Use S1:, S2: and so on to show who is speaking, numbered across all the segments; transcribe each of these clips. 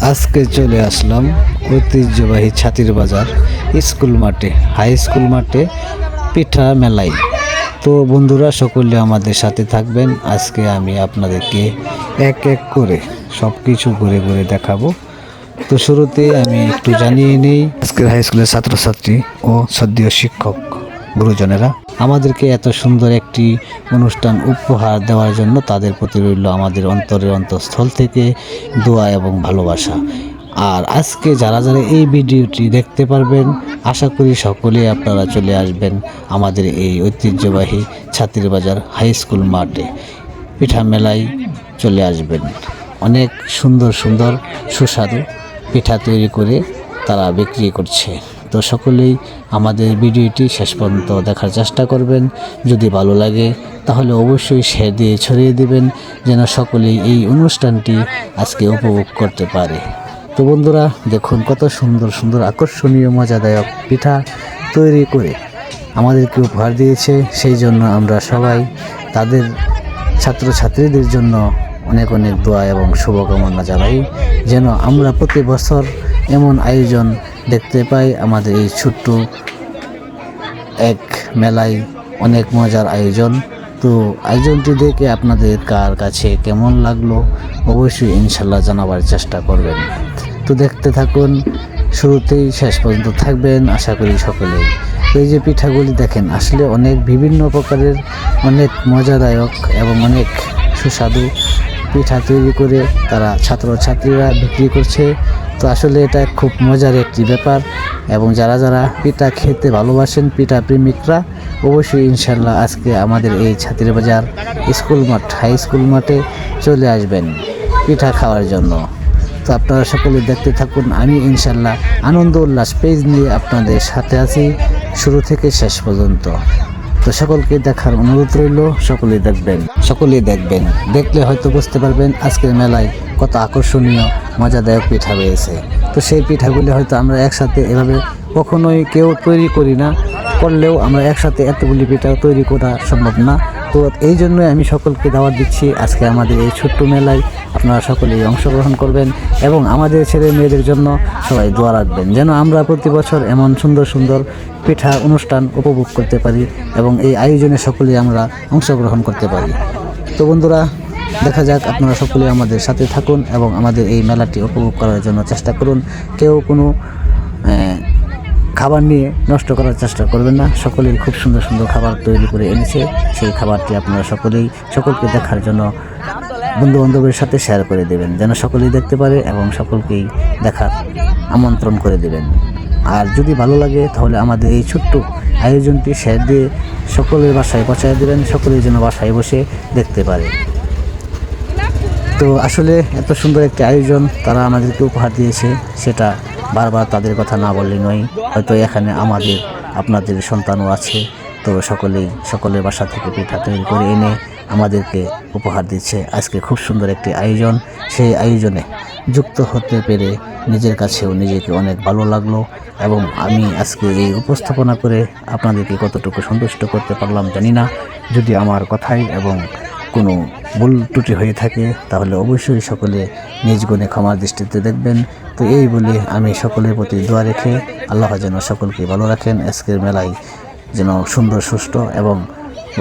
S1: আজকে চলে আসলাম ঐতিহ্যবাহী ছাতির বাজার স্কুল মাঠে, হাই স্কুল মাঠে পিঠা মেলাই। তো বন্ধুরা, সকলে আমাদের সাথে থাকবেন। আজকে আমি আপনাদেরকে এক এক করে সব কিছু ঘুরে ঘুরে দেখাবো। তো শুরুতে আমি একটু জানিয়ে নিই, আজকের হাই স্কুলের ছাত্রছাত্রী ও সদ্য শিক্ষক। গুরুজনেরা, আমাদেরকে এত সুন্দর একটি অনুষ্ঠান উপহার দেওয়ার জন্য তাদের প্রতি রইল আমাদের অন্তরের অন্তঃস্থল থেকে দোয়া এবং ভালোবাসা। আর আজকে যারা যারা এই ভিডিওটি দেখতে পারবেন, আশা করি সকলেই আপনারা চলে আসবেন আমাদের এই ঐতিহ্যবাহী ছাত্রীর বাজার হাই স্কুল মাঠে। পিঠা মেলায় চলে আসবেন। অনেক সুন্দর সুন্দর সুস্বাদু পিঠা তৈরি করে তারা বিক্রি করছে। তো সকলেই আমাদের ভিডিওটি শেষ পর্যন্ত দেখার চেষ্টা করবেন। যদি ভালো লাগে, তাহলে অবশ্যই শেয়ার দিয়ে ছড়িয়ে দিবেন, যেন সকলেই এই অনুষ্ঠানটি আজকে উপভোগ করতে পারে। তো বন্ধুরা, দেখুন কত সুন্দর সুন্দর আকর্ষণীয়, মজাদায়ক পিঠা তৈরি করে আমাদেরকে উপহার দিয়েছে। সেই জন্য আমরা সবাই তাদের ছাত্রছাত্রীদের জন্য অনেক অনেক দোয়া এবং শুভকামনা জানাই, যেন আমরা প্রতি বছর এমন আয়োজন দেখতে পাই আমাদের এই ছোট্ট এক মেলায় অনেক মজার আয়োজন। তো আয়োজনটি দেখে আপনাদের কার কাছে কেমন লাগল অবশ্যই ইনশাল্লাহ জানাবার চেষ্টা করবেন। তো দেখতে থাকুন, শুরুতেই শেষ পর্যন্ত থাকবেন আশা করি সকলেই। এই যে পিঠাগুলি দেখেন, আসলে অনেক বিভিন্ন প্রকারের, অনেক মজাদায়ক এবং অনেক সুস্বাদু পিঠা তৈরি করে তারা ছাত্রছাত্রীরা বিক্রি করছে। তো আসলে এটা খুব মজার একটি ব্যাপার এবং যারা যারা পিঠা খেতে ভালোবাসেন, পিঠা প্রেমিকরা, অবশ্যই ইনশাল্লাহ আজকে আমাদের এই ছাত্রী বাজার স্কুল মাঠ, হাই স্কুল মাঠে চলে আসবেন পিঠা খাওয়ার জন্য। তো আপনারা সকলে দেখতে থাকুন, আমি ইনশাল্লাহ আনন্দ উল্লাস পেজ নিয়ে আপনাদের সাথে আছি শুরু থেকে শেষ পর্যন্ত। তো সকলকে দেখার অনুরোধ রইল, সকলেই দেখবেন সকলেই দেখবেন। দেখলে হয়তো বুঝতে পারবেন আজকের মেলায় কত আকর্ষণীয় মজাদায়ক পিঠা রয়েছে তো সেই পিঠাগুলি হয়তো আমরা একসাথে এভাবে কখনোই কেউ তৈরি করি না, করলেও আমরা একসাথে এতগুলি পিঠা তৈরি করা সম্ভব না। তো এই জন্যই আমি সকলকে দাওয়াত দিচ্ছি, আজকে আমাদের এই ছোট্ট মেলায় আপনারা সকলেই অংশগ্রহণ করবেন এবং আমাদের ছেলে মেয়েদের জন্য সবাই দোয়া রাখবেন, যেন আমরা প্রতি বছর এমন সুন্দর সুন্দর পিঠা অনুষ্ঠান উপভোগ করতে পারি এবং এই আয়োজনে সকলেই আমরা অংশগ্রহণ করতে পারি। তো বন্ধুরা দেখা যাক, আপনারা সকলে আমাদের সাথে থাকুন এবং আমাদের এই মেলাটি উপভোগ করার জন্য চেষ্টা করুন। কেউ কোনো খাবার নিয়ে নষ্ট করার চেষ্টা করবেন না। সকলেই খুব সুন্দর সুন্দর খাবার তৈরি করে এনেছে। সেই খাবারটি আপনারা সকলেই, সকলকে দেখার জন্য বন্ধু বান্ধবের সাথে শেয়ার করে দেবেন, যেন সকলেই দেখতে পারে এবং সকলকেই দেখার আমন্ত্রণ করে দেবেন। আর যদি ভালো লাগে, তাহলে আমাদের এই ছোট্ট আয়োজনটি শেয়ার দিয়ে সকলের বাসায় পৌঁছায় দেবেন, সকলেই যেন বাসায় বসে দেখতে পারে। তো আসলে এত সুন্দর একটি আয়োজন তারা আমাদেরকে উপহার দিয়েছে, সেটা বারবার তাদের কথা না বললে নয়। হয়তো এখানে আমাদের, আপনাদের সন্তানও আছে, তো সকলেই, সকলের বাসা থেকে পিঠা তৈরি করে এনে আমাদেরকে উপহার দিচ্ছে। আজকে খুব সুন্দর একটি আয়োজন। সেই আয়োজনে যুক্ত হতে পেরে নিজের কাছেও নিজেকে অনেক ভালো লাগল এবং আমি আজকে এই উপস্থাপনা করে আপনাদেরকে কতটুকু সন্তুষ্ট করতে পারলাম জানি না। যদি আমার কথাই এবং কোনো ভুল ত্রুটি হয়ে থাকে, তাহলে অবশ্যই সকলে নিজ গুণে ক্ষমার দৃষ্টিতে দেখবেন। তো এই বলে আমি সকলের প্রতি দোয়া রেখে আল্লাহ যেন সকলকে ভালো রাখেন। আজকের মেলায় যেন সুন্দর, সুষ্ঠু এবং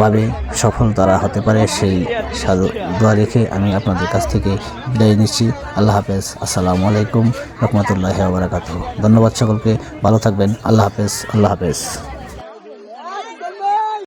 S1: ভাবে সফল তারা হতে পারে, সেই সাধু দোয়া রেখে আমি আপনাদের কাছ থেকে বিদায় নিচ্ছি। আল্লাহ হাফেজ। আসসালামু আলাইকুম রহমতুল্লাহ বারাকাতু ধন্যবাদ সকলকে। ভালো থাকবেন। আল্লাহ হাফেজ। আল্লাহ হাফেজ।